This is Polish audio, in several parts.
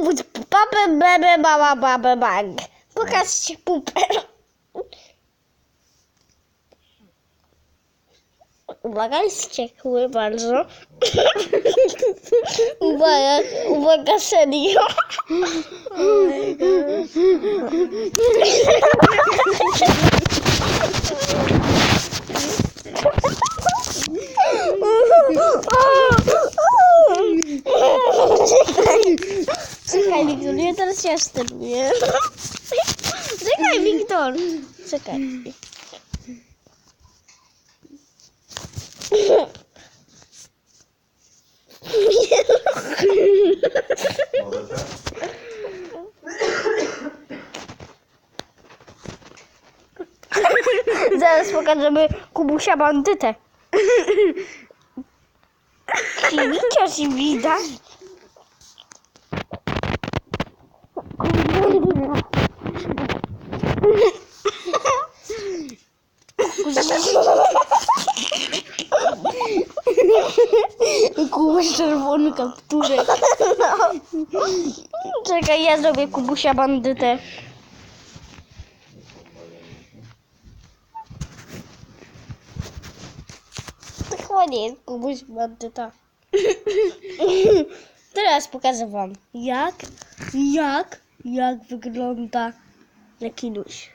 Kubuś, papę, bebe, mama, babę, bang. Pokażcie pupę. Uwaga, jest wściekły bardzo. uwaga, uwaga, serio. Czekaj, Wiktor, ja teraz ja steruję. Czekaj, Wiktor. Czekaj. Zaraz pokażemy Kubusia bandytę. Czy widać? Kubuś czerwony kapturek. Czekaj, ja zrobię Kubusia bandytę. To chyba nie jest Kubuś bandyta. Teraz pokażę wam, jak, jak, jak wygląda rekinuś.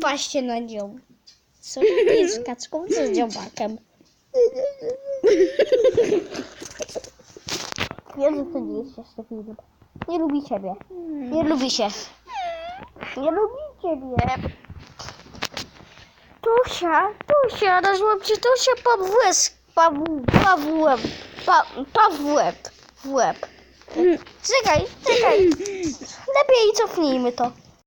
Patrzcie na nią. Co jest z kaczką, co z dziobakiem. To nie jest jeszcze film. Nie lubi ciebie. Nie lubi się. Nie lubi ciebie. Tusia, Tusia, nazywam cię Tusia Pawłeś, Pawu, Pawłem, pa, Pawłeb, w łeb. Czekaj, czekaj. Lepiej cofnijmy to.